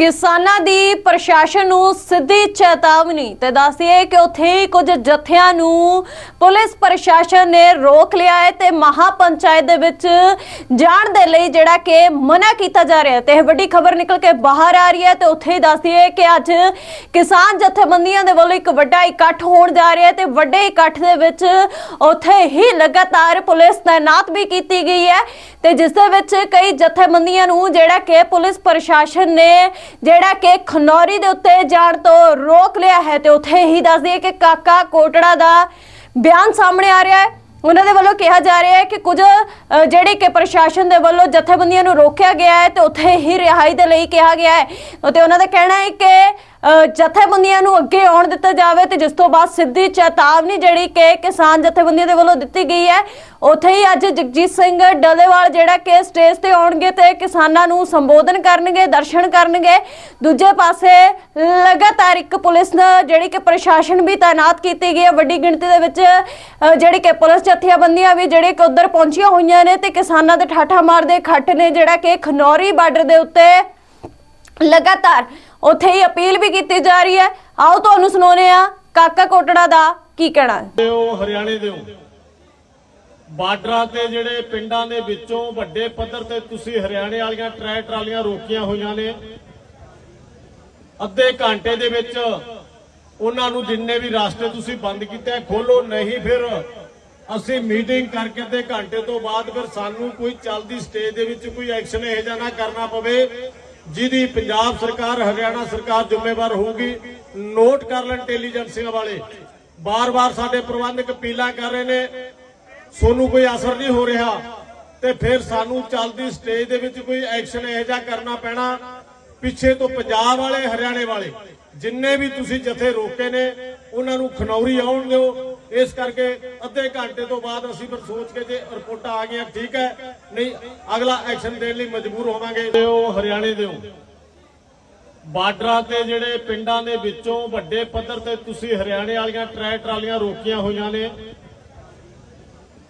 ਕਿਸਾਨਾਂ ਦੀ ਪ੍ਰਸ਼ਾਸਨ ਨੂੰ ਸਿੱਧੀ ਚੇਤਾਵਨੀ ਤੇ ਦੱਸਦੀਏ ਕਿ ਉੱਥੇ ਹੀ ਕੁਝ ਜਥਿਆਂ ਨੂੰ ਪੁਲਿਸ ਪ੍ਰਸ਼ਾਸਨ ਨੇ ਰੋਕ ਲਿਆ ਹੈ ਤੇ ਮਹਾਪੰਚਾਇਤ ਦੇ ਵਿੱਚ ਜਾਣ ਦੇ ਲਈ ਜਿਹੜਾ ਕਿ ਮਨਾ ਕੀਤਾ ਜਾ ਰਿਹਾ ਹੈ। ਤੇ ਇਹ ਵੱਡੀ ਖਬਰ ਨਿਕਲ ਕੇ ਬਾਹਰ ਆ ਰਹੀ ਹੈ ਤੇ ਉੱਥੇ ਹੀ ਦੱਸਦੀਏ ਕਿ ਅੱਜ ਕਿਸਾਨ ਜਥੇਬੰਦੀਆਂ ਦੇ ਵੱਲੋਂ ਇੱਕ ਵੱਡਾ ਇਕੱਠ ਹੋਣ ਜਾ ਰਿਹਾ ਹੈ ਤੇ ਵੱਡੇ ਇਕੱਠ ਦੇ ਵਿੱਚ ਉੱਥੇ ਹੀ ਲਗਾਤਾਰ ਪੁਲਿਸ ਤਾਇਨਾਤ ਵੀ ਕੀਤੀ ਗਈ ਹੈ ਤੇ ਜਿਸ ਦੇ ਵਿੱਚ ਕਈ ਜਥੇਬੰਦੀਆਂ ਨੂੰ ਜਿਹੜਾ ਕਿ ਪੁਲਿਸ ਪ੍ਰਸ਼ਾਸਨ ਨੇ ਜਿਹੜਾ ਕਿ ਖਨੌਰੀ ਦੇ ਉੱਤੇ ਜਾਣ ਤੋਂ ਰੋਕ ਲਿਆ ਹੈ ਤੇ ਉੱਥੇ ਹੀ ਦੱਸ ਦਈਏ ਕਿ ਕਾਕਾ ਕੋਟੜਾ ਦਾ ਬਿਆਨ ਸਾਹਮਣੇ ਆ ਰਿਹਾ ਹੈ। ਉਹਨਾਂ ਦੇ ਵੱਲੋਂ ਕਿਹਾ ਜਾ ਰਿਹਾ ਹੈ ਕਿ ਕੁਝ ਜਿਹੜੇ ਕਿ ਪ੍ਰਸ਼ਾਸਨ ਦੇ ਵੱਲੋਂ ਜਥੇਬੰਦੀਆਂ ਨੂੰ ਰੋਕਿਆ ਗਿਆ ਹੈ ਤੇ ਉੱਥੇ ਹੀ ਰਿਹਾਈ ਦੇ ਲਈ ਕਿਹਾ ਗਿਆ ਹੈ। ਤੇ ਉਹਨਾਂ ਦਾ ਕਹਿਣਾ ਹੈ ਕਿ ਜਥੇਬੰਦੀਆਂ ਨੂੰ ਅੱਗੇ ਆਉਣ ਦਿੱਤਾ ਜਾਵੇ ਤੇ ਜਿਸ ਤੋਂ ਬਾਅਦ ਸਿੱਧੀ ਚੇਤਾਵਨੀ ਜਿਹੜੀ ਕਿ ਕਿਸਾਨ ਜਥੇਬੰਦੀਆਂ ਦੇ ਵੱਲੋਂ ਦਿੱਤੀ ਗਈ ਹੈ ਉੱਥੇ ਹੀ ਅੱਜ ਜਗਜੀਤ ਸਿੰਘ ਡੱਲੇਵਾਲ ਜਿਹੜਾ ਕਿ ਸਟੇਜ ਤੇ ਆਉਣਗੇ ਤੇ ਕਿਸਾਨਾਂ ਨੂੰ ਸੰਬੋਧਨ ਕਰਨਗੇ ਦਰਸ਼ਨ ਕਰਨਗੇ। ਦੂਜੇ ਪਾਸੇ ਲਗਾਤਾਰ ਇੱਕ ਪੁਲਿਸ ਜਿਹੜੀ ਕਿ ਪ੍ਰਸ਼ਾਸਨ ਵੀ ਤਾਇਨਾਤ ਕੀਤੀ ਗਈ ਹੈ। ਵੱਡੀ ਗਿਣਤੀ ਦੇ ਵਿੱਚ ਅ, ਜਿਹੜੀ ਕਿ ਪੁਲਿਸ ਜਥੇਬੰਦੀਆਂ ਵੀ ਜਿਹੜੇ ਕਿ ਉੱਧਰ ਪਹੁੰਚੀਆਂ ਹੋਈਆਂ ਨੇ ਤੇ ਕਿਸਾਨਾਂ ਦੇ ਠਾਠਾ ਮਾਰਦੇ ਖੱਟ ਨੇ ਜਿਹੜਾ ਕਿ ਖਨੌਰੀ ਬਾਰਡਰ ਦੇ ਉੱਤੇ ਲਗਾਤਾਰ ਉੱਥੇ ਹੀ ਅਪੀਲ ਵੀ ਕੀਤੀ ਜਾ ਰਹੀ ਹੈ। ਆਓ ਤੁਹਾਨੂੰ ਸੁਣਾਉਂਦੇ ਆ ਕਾਕਾ ਕੋਟੜਾ ਦਾ ਕੀ ਕਹਿਣਾ ਹੈ? ਤੇ ਉਹ ਹਰਿਆਣੇ ਦੇ ਹੋ ਬਾਰਡਰਾਂ ਤੇ ਜਿਹੜੇ ਪਿੰਡਾਂ ਦੇ ਵਿੱਚੋਂ ਵੱਡੇ ਪੱਧਰ ਤੇ ਤੁਸੀਂ ਹਰਿਆਣੇ ਵਾਲੀਆਂ ਟਰੈ ਟਰਾਲੀਆਂ ਰੋਕੀਆਂ ਹੋਈਆਂ ਨੇ, ਅੱਧੇ ਘੰਟੇ ਦੇ ਵਿੱਚ ਉਹਨਾਂ ਨੂੰ ਜਿੰਨੇ ਵੀ ਰਾਸਤੇ ਤੁਸੀਂ ਬੰਦ ਕੀਤੇ ਖੋਲੋ ਨਹੀਂ ਫਿਰ ਅਸੀਂ ਮੀਟਿੰਗ ਕਰਕੇ ਤੇ ਘੰਟੇ ਤੋਂ ਬਾਅਦ ਫਿਰ ਸਾਨੂੰ ਕੋਈ ਚੱਲਦੀ ਸਟੇਜ ਦੇ ਵਿੱਚ ਕੋਈ ਐਕਸ਼ਨ ਇਹੋ ਜਿਹਾ ਨਾ ਕਰਨਾ ਪਵੇ। ਜਿਹਦੀ ਪੰਜਾਬ ਸਰਕਾਰ, ਹਰਿਆਣਾ ਸਰਕਾਰ ਜ਼ਿੰਮੇਵਾਰ ਹੋਊਗੀ, ਨੋਟ ਕਰ ਲੈਣ ਇੰਟੈਲੀਜੈਂਸੀਆਂ ਵਾਲੇ। ਬਾਰ-ਬਾਰ ਸਾਡੇ ਪ੍ਰਬੰਧਕ ਅਪੀਲਾਂ ਕਰ ਰਹੇ ਨੇ, ਸੋਨੂੰ ਕੋਈ ਅਸਰ ਨਹੀਂ ਹੋ ਰਿਹਾ, ਤੇ ਫਿਰ ਸਾਨੂੰ ਚੱਲਦੀ ਸਟੇਜ ਦੇ ਵਿੱਚ ਕੋਈ ਐਕਸ਼ਨ ਇਹੋ ਜਿਹਾ ਕਰਨਾ ਪੈਣਾ, ਪਿੱਛੇ ਤੋਂ ਪੰਜਾਬ ਵਾਲੇ, ਹਰਿਆਣੇ ਵਾਲੇ, ਜਿੰਨੇ ਵੀ ਤੁਸੀਂ ਜਥੇ ਰੋਕੇ ਨੇ, ਉਹਨਾਂ ਨੂੰ ਖਨੌਰੀ ਆਉਣ ਦਿਓ ਇਸ ਕਰਕੇ ਅੱਧੇ ਘੰਟੇ ਤੋਂ ਬਾਅਦ ਅਸੀਂ ਫਿਰ ਸੋਚ ਕੇ ਜੇ ਰਿਪੋਰਟਾਂ ਆ ਗਈਆਂ, ਠੀਕ ਹੈ। ਨਹੀਂ, ਅਗਲਾ ਐਕਸ਼ਨ ਦੇਣ ਲਈ ਮਜਬੂਰ ਹੋਵਾਂਗੇ। ਉਹ ਹਰਿਆਣੇ ਦੇ ਹੋ। ਬਾਰਡਰਾਂ ਤੇ ਜਿਹੜੇ ਪਿੰਡਾਂ ਦੇ ਵਿੱਚੋਂ ਵੱਡੇ ਪੱਧਰ ਤੇ ਤੁਸੀਂ ਹਰਿਆਣੇ ਵਾਲੀਆਂ ਟਰੈ ਟਰਾਲੀਆਂ ਰੋਕੀਆਂ ਹੋਈਆਂ ਨੇ,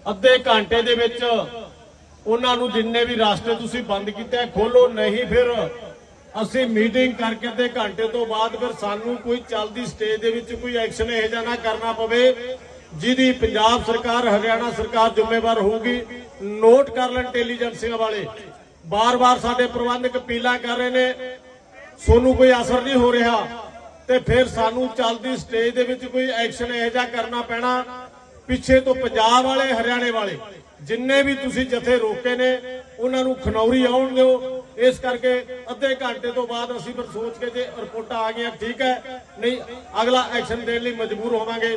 ਅੱਧੇ ਘੰਟੇ ਦੇ ਵਿੱਚ ਉਹਨਾਂ ਨੂੰ ਜਿੰਨੇ ਵੀ ਰਾਸਤੇ ਤੁਸੀਂ ਬੰਦ ਕੀਤੇ ਖੋਲੋ ਨਹੀਂ ਫਿਰ ਅਸੀਂ ਮੀਟਿੰਗ ਕਰਕੇ ਤੇ ਘੰਟੇ ਤੋਂ ਬਾਅਦ ਫਿਰ ਸਾਨੂੰ ਕੋਈ ਚੱਲਦੀ ਸਟੇਜ ਦੇ ਵਿੱਚ ਕੋਈ ਐਕਸ਼ਨ ਇਹੋ ਜਿਹਾ ਨਾ ਕਰਨਾ ਪਵੇ। ਜਿਹਦੀ ਪੰਜਾਬ ਸਰਕਾਰ, ਹਰਿਆਣਾ ਸਰਕਾਰ ਜ਼ਿੰਮੇਵਾਰ ਹੋਊਗੀ, ਨੋਟ ਕਰ ਲੈਣ ਇੰਟੈਲੀਜੈਂਸੀਆਂ ਵਾਲੇ। ਬਾਰ-ਬਾਰ ਸਾਡੇ ਪ੍ਰਬੰਧਕ ਅਪੀਲਾਂ ਕਰ ਰਹੇ ਨੇ, ਸੋਨੂੰ ਕੋਈ ਅਸਰ ਨਹੀਂ ਹੋ ਰਿਹਾ, ਤੇ ਫਿਰ ਸਾਨੂੰ ਚੱਲਦੀ ਸਟੇਜ ਦੇ ਵਿੱਚ ਕੋਈ ਐਕਸ਼ਨ ਇਹੋ ਜਿਹਾ ਕਰਨਾ ਪੈਣਾ, ਪਿੱਛੇ ਤੋਂ ਪੰਜਾਬ ਵਾਲੇ, ਹਰਿਆਣੇ ਵਾਲੇ, ਜਿੰਨੇ ਵੀ ਤੁਸੀਂ ਜਥੇ ਰੋਕੇ ਨੇ, ਉਹਨਾਂ ਨੂੰ ਖਨੌਰੀ ਆਉਣ ਦਿਓ। ਇਸ ਕਰਕੇ ਅੱਧੇ ਘੰਟੇ ਤੋਂ ਬਾਅਦ ਅਸੀਂ ਫਿਰ ਸੋਚ ਕੇ ਜੇ ਰਿਪੋਰਟਾਂ ਆ ਗਈਆਂ, ਠੀਕ ਹੈ, ਨਹੀਂ, ਅਗਲਾ ਐਕਸ਼ਨ ਦੇਣ ਲਈ ਮਜਬੂਰ ਹੋਵਾਂਗੇ।